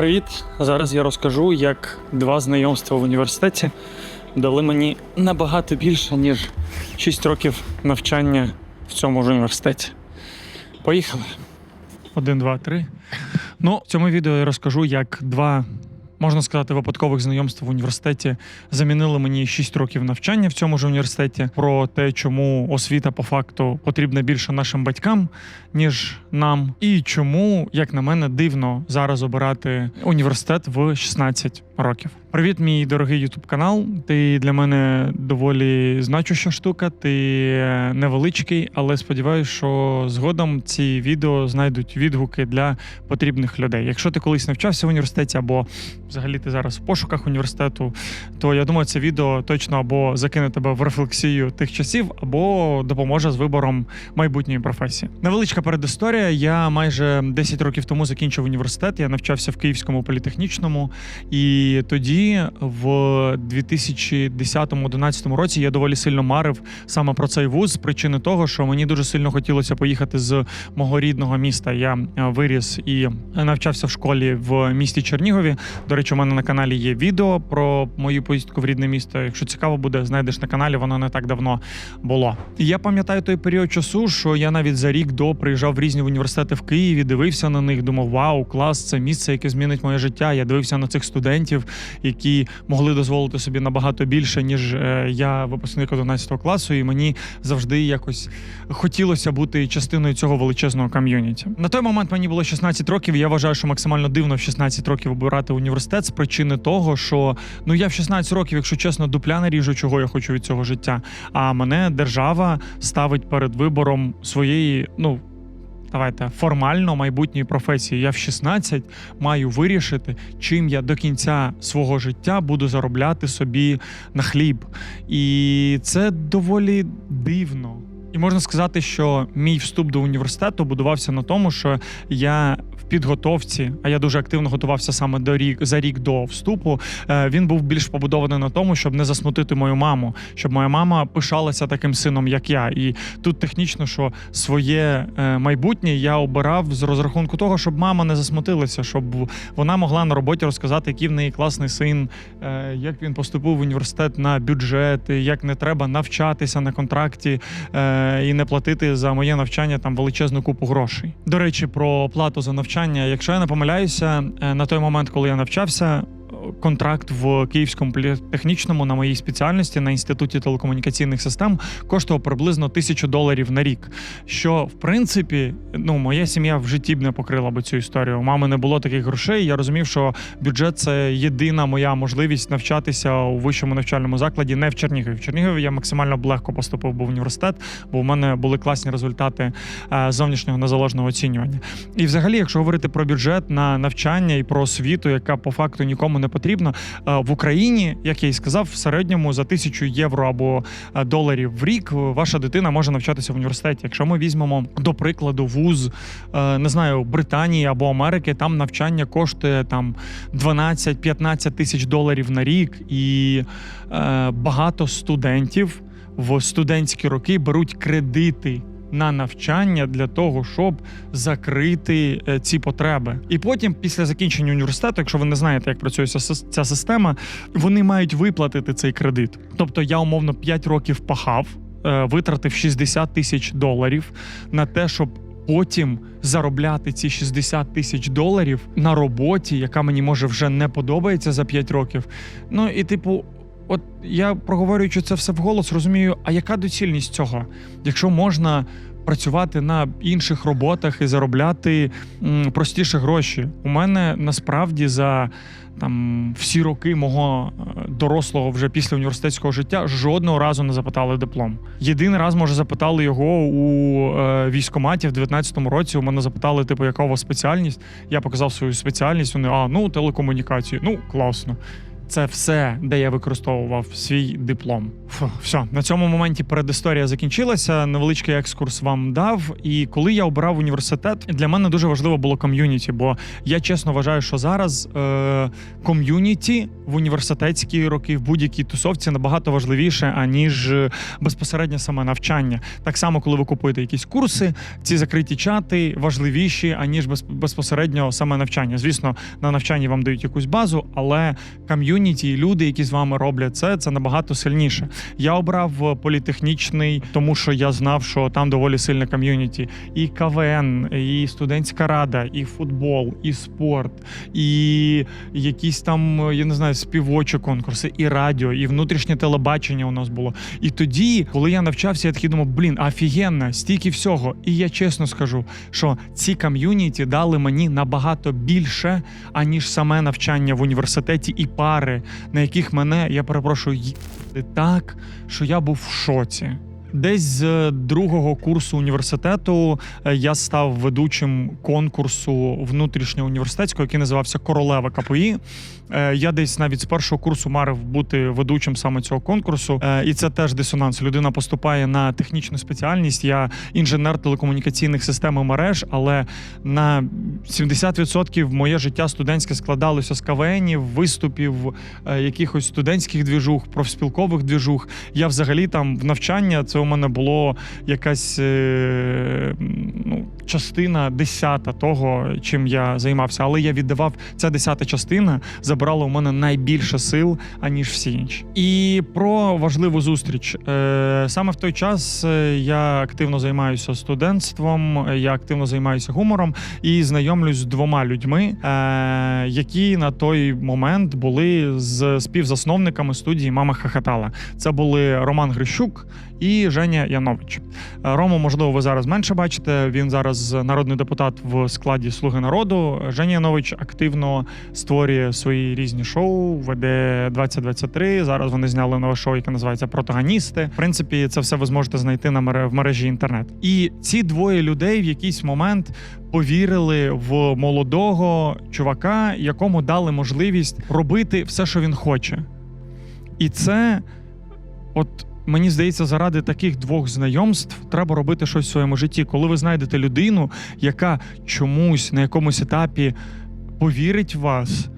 Привіт! Зараз я розкажу, як два знайомства в університеті дали мені набагато більше, ніж 6 років навчання в цьому ж університеті. Поїхали. Один, два, три. Ну, в цьому відео я розкажу, як два, можна сказати, випадкових знайомств в університеті замінили мені 6 років навчання в цьому ж університеті. Про те, чому освіта по факту потрібна більше нашим батькам, ніж нам, і чому, як на мене, дивно зараз обирати університет в 16 років. Привіт, мій дорогий Ютуб канал. Ти для мене доволі значуща штука. Ти е, невеличкий, але сподіваюся, що згодом ці відео знайдуть відгуки для потрібних людей. Якщо ти колись навчався в університеті, або взагалі ти зараз в пошуках університету, то я думаю, це відео точно або закине тебе в рефлексію тих часів, або допоможе з вибором майбутньої професії. Невеличка передісторія. Я майже 10 років тому закінчив університет. Я навчався в Київському політехнічному, і тоді, в 2010-2011 році, я доволі сильно марив саме про цей вуз з причини того, що мені дуже сильно хотілося поїхати з мого рідного міста. Я е, виріс і навчався в школі в місті Чернігові. До речі, у мене на каналі є відео про мою поїздку в рідне місто. Якщо цікаво буде, знайдеш на каналі, воно не так давно було. Я пам'ятаю той період часу, що я навіть за рік до приїжджав в різні університети в Києві, дивився на них, думав, вау, клас, це місце, яке змінить моє життя. Я дивився на цих студентів, які могли дозволити собі набагато більше, ніж е, я, випускник 11 класу, і мені завжди якось хотілося бути частиною цього величезного ком'юніті. На той момент мені було 16 років. Я вважаю, що максимально дивно в 16 років обирати університет з причини того, що ну я в 16 років, якщо чесно, дупля не ріжу, чого я хочу від цього життя. А мене держава ставить перед вибором своєї, ну. Давайте формально майбутньої професії. Я в 16 маю вирішити, чим я до кінця свого життя буду заробляти собі на хліб. І це доволі дивно. І можна сказати, що мій вступ до університету будувався на тому, що я в підготовці, а я дуже активно готувався саме до рік за рік до вступу. е, Він був більш побудований на тому, щоб не засмутити мою маму, щоб моя мама пишалася таким сином, як я. І тут технічно, що своє е, майбутнє я обирав з розрахунку того, щоб мама не засмутилася, щоб вона могла на роботі розказати, який в неї класний син, е, як він поступив в університет на бюджет, як не треба навчатися на контракті і не платити за моє навчання там величезну купу грошей. До речі, про плату за навчання. Якщо я не помиляюся, е, на той момент, коли я навчався. Контракт в Київському політехнічному на моїй спеціальності на інституті телекомунікаційних систем коштував приблизно тисячу доларів на рік. Що в принципі, ну моя сім'я в житті б не покрила би цю історію. У мами не було таких грошей. Я розумів, що бюджет це єдина моя можливість навчатися у вищому навчальному закладі, не в Чернігові. В Чернігові я максимально б легко поступив був в університет, бо в мене були класні результати е, зовнішнього незалежного оцінювання. І, взагалі, якщо говорити про бюджет на навчання і про освіту, яка по факту нікому не потрібна, е, в Україні, як я і сказав, в середньому за тисячу євро або е, доларів в рік ваша дитина може навчатися в університеті. Якщо ми візьмемо до прикладу вуз, е, не знаю, Британії або Америки, там навчання коштує там 12-15 тисяч доларів на рік, і е, багато студентів в студентські роки беруть кредити. На навчання для того, щоб закрити е, ці потреби, і потім, після закінчення університету, якщо ви не знаєте, як працює ця, система, вони мають виплатити цей кредит. Тобто я умовно 5 років пахав, е, витратив 60 тисяч доларів на те, щоб потім заробляти ці 60 тисяч доларів на роботі, яка мені може вже не подобається за 5 років. Ну і типу. От я проговорюючи це все вголос, розумію, а яка доцільність цього? Якщо можна працювати на інших роботах і заробляти м, простіше гроші. У мене насправді за там всі роки мого е, дорослого вже після університетського життя жодного разу не запитали диплом. Єдиний раз, може, запитали його у е, військкоматі в 19-му році. У мене запитали, типу, яка у вас спеціальність. Я показав свою спеціальність. Вони а ну телекомунікації. Ну класно. Це все, де я використовував свій диплом. Фу, все, на цьому моменті передісторія закінчилася. Невеличкий екскурс вам дав. І коли я обирав університет, для мене дуже важливо було ком'юніті, бо я чесно вважаю, що зараз е, ком'юніті в університетські роки в будь-якій тусовці набагато важливіше, аніж е, безпосередньо саме навчання. Так само, коли ви купуєте якісь курси, ці закриті чати важливіші, аніж без, безпосередньо саме навчання. Звісно, на навчанні вам дають якусь базу, але ком'юніті і люди, які з вами роблять це, це набагато сильніше. Я обрав політехнічний, тому що я знав, що там доволі сильне ком'юніті. І КВН, і студентська рада, і футбол, і спорт, і якісь там, я не знаю, співочі конкурси, і радіо, і внутрішнє телебачення у нас було. І тоді, коли я навчався, я такий думав, блін, офігенно, стільки всього. І я чесно скажу, що ці ком'юніті дали мені набагато більше, аніж саме навчання в університеті і пари, на яких мене, я перепрошую, їбали так, що я був в шоці. Десь з другого курсу університету е, я став ведучим конкурсу внутрішнього університетського, який називався Королева КПІ. Е, Я десь навіть з першого курсу марив бути ведучим саме цього конкурсу, Е, і це теж дисонанс. Людина поступає на технічну спеціальність. Я інженер телекомунікаційних систем і мереж, але на 70% моє життя студентське складалося з КВНів, виступів, якихось студентських двіжух, профспілкових двіжух. Я взагалі там в навчання це у мене було якась е, ну, частина десята того, чим я займався. Але я віддавав ця десята частина забрала у мене найбільше сил, аніж всі інші. І про важливу зустріч. Е, Саме в той час е, я активно займаюся студентством, е, я активно займаюся гумором і знайомлюсь з двома людьми, які на той момент були з співзасновниками студії Мама Хахатала. Це були Роман Грищук і Женя Янович. Рому, можливо, ви зараз менше бачите. Він зараз народний депутат в складі Слуги народу. Женя Янович активно створює свої різні шоу, веде 2023. Зараз вони зняли нове шоу, яке називається Протагоністи. В принципі, це все ви зможете знайти на в мережі інтернет. І ці двоє людей в якийсь момент повірили в молодого чувака, якому дали можливість робити все, що він хоче. І це, от мені здається, заради таких двох знайомств треба робити щось в своєму житті. Коли ви знайдете людину, яка чомусь на якомусь етапі повірить в вас.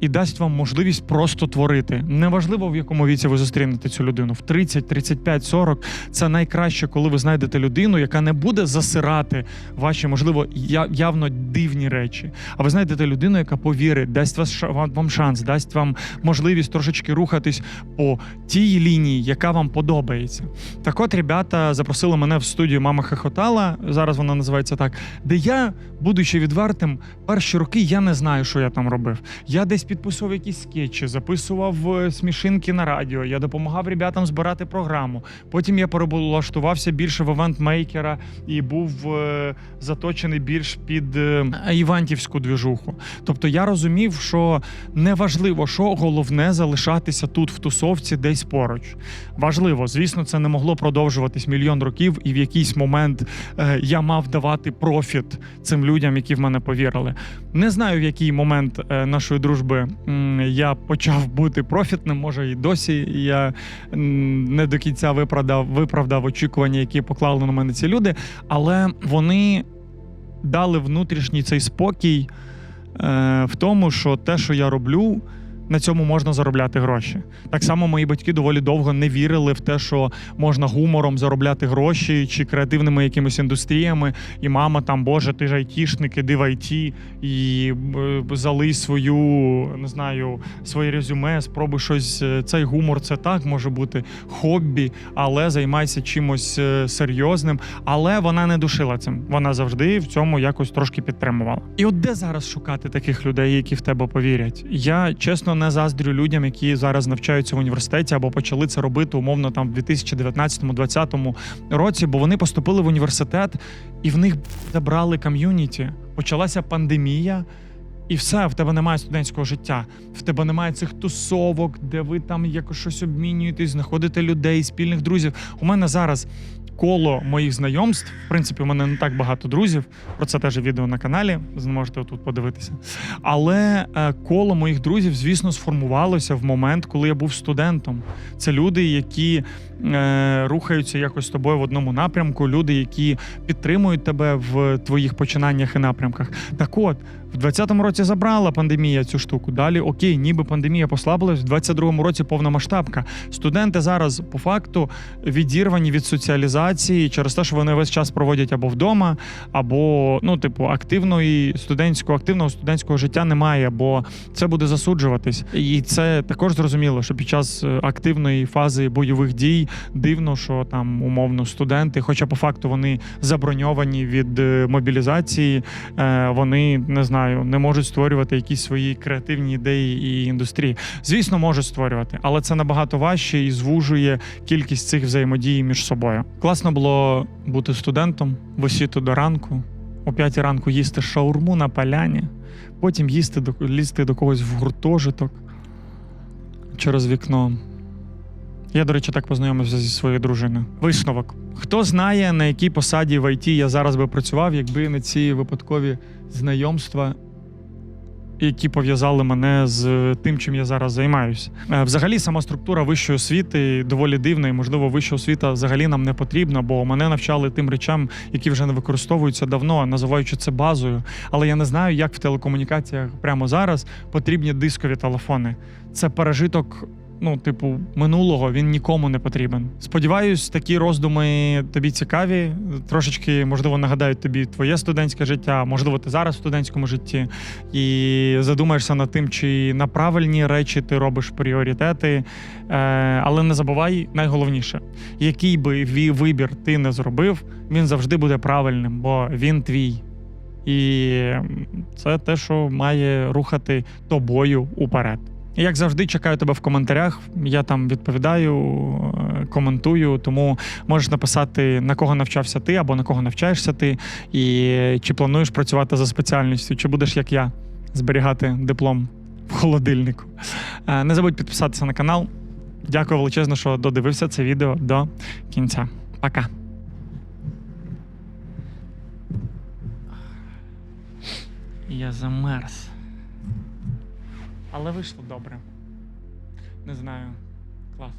І дасть вам можливість просто творити. Неважливо, в якому віці ви зустрінете цю людину. В 30, 35, 40. Це найкраще, коли ви знайдете людину, яка не буде засирати ваші, можливо, явно дивні речі. А ви знайдете людину, яка повірить, дасть вас вам шанс, дасть вам можливість трошечки рухатись по тій лінії, яка вам подобається. Так от, ребята запросили мене в студію Мама Хохотала. Зараз вона називається так, де я, будучи відвертим, перші роки я не знаю, що я там робив. Я десь підписував якісь скетчі, записував е, смішинки на радіо. Я допомагав ребятам збирати програму. Потім я перебулаштувався більше в івентмейкера і був е, заточений більш під е, івентівську двіжуху. Тобто я розумів, що неважливо, що головне залишатися тут в тусовці, десь поруч. Важливо, звісно, це не могло продовжуватись мільйон років, і в якийсь момент я мав давати профіт цим людям, які в мене повірили. Не знаю, в який момент нашої дружби я почав бути профітним. Може, і досі я не до кінця виправдав, виправдав очікування, які поклали на мене ці люди, але вони дали внутрішній цей спокій е, в тому, що те, що я роблю. На цьому можна заробляти гроші. Так само мої батьки доволі довго не вірили в те, що можна гумором заробляти гроші чи креативними якимись індустріями. І мама там, Боже, ти ж айтішник, іди в айті і е, залий свою, не знаю, своє резюме, спробуй щось. е, Цей гумор це так може бути хобі, але займайся чимось е, серйозним. Але вона не душила цим. Вона завжди в цьому якось трошки підтримувала. І от де зараз шукати таких людей, які в тебе повірять? Я чесно не заздрю людям, які зараз навчаються в університеті або почали це робити умовно там в 2019-2020 році, бо вони поступили в університет і в них забрали ком'юніті. Почалася пандемія. І все, в тебе немає студентського життя, в тебе немає цих тусовок, де ви там якось щось обмінюєтесь, знаходите людей, спільних друзів. У мене зараз коло моїх знайомств. В принципі, у мене не так багато друзів. Про це теж відео на каналі. Зможете тут подивитися. Але е, коло моїх друзів, звісно, сформувалося в момент, коли я був студентом. Це люди, які е, рухаються якось з тобою в одному напрямку, люди, які підтримують тебе в твоїх починаннях і напрямках. Так от, в 20-му році забрала пандемія цю штуку. Далі окей, ніби пандемія послабилась, в 22-му році повномасштабка. Студенти зараз по факту відірвані від соціалізації через те, що вони весь час проводять або вдома, або ну, типу, активної студентського, активного студентського життя немає, бо це буде засуджуватись. І це також зрозуміло, що під час е, активної фази бойових дій дивно, що там умовно студенти, хоча по факту вони заброньовані від е, мобілізації, е, вони не знаю, не можуть створювати якісь свої креативні ідеї і індустрії. Звісно, можуть створювати, але це набагато важче і звужує кількість цих взаємодій між собою. Класно було бути студентом, висіти до ранку, о п'ятій ранку їсти шаурму на поляні, потім їсти до лізти до когось в гуртожиток через вікно. Я, до речі, так познайомився зі своєю дружиною. Висновок. Хто знає, на якій посаді в ІТ я зараз би працював, якби не ці випадкові знайомства, які пов'язали мене з тим, чим я зараз займаюся. Е, Взагалі, сама структура вищої освіти доволі дивна, і можливо, вища освіта взагалі нам не потрібна, бо мене навчали тим речам, які вже не використовуються давно, називаючи це базою. Але я не знаю, як в телекомунікаціях прямо зараз потрібні дискові телефони. Це пережиток. Ну, типу, минулого він нікому не потрібен. Сподіваюсь, такі роздуми тобі цікаві. Трошечки, можливо, нагадають тобі твоє студентське життя, можливо, ти зараз в студентському житті, і задумаєшся над тим, чи на правильні речі ти робиш пріоритети. Е, але не забувай найголовніше, який би вибір ти не зробив, він завжди буде правильним, бо він твій. І це те, що має рухати тобою уперед. Як завжди, чекаю тебе в коментарях. Я там відповідаю, е, коментую. Тому можеш написати, на кого навчався ти або на кого навчаєшся ти, і чи плануєш працювати за спеціальністю, чи будеш як я зберігати диплом в холодильнику. Е, Не забудь підписатися на канал. Дякую величезно, що додивився це відео до кінця. Пока. Я замерз. Але вийшло добре. Не знаю. Клас.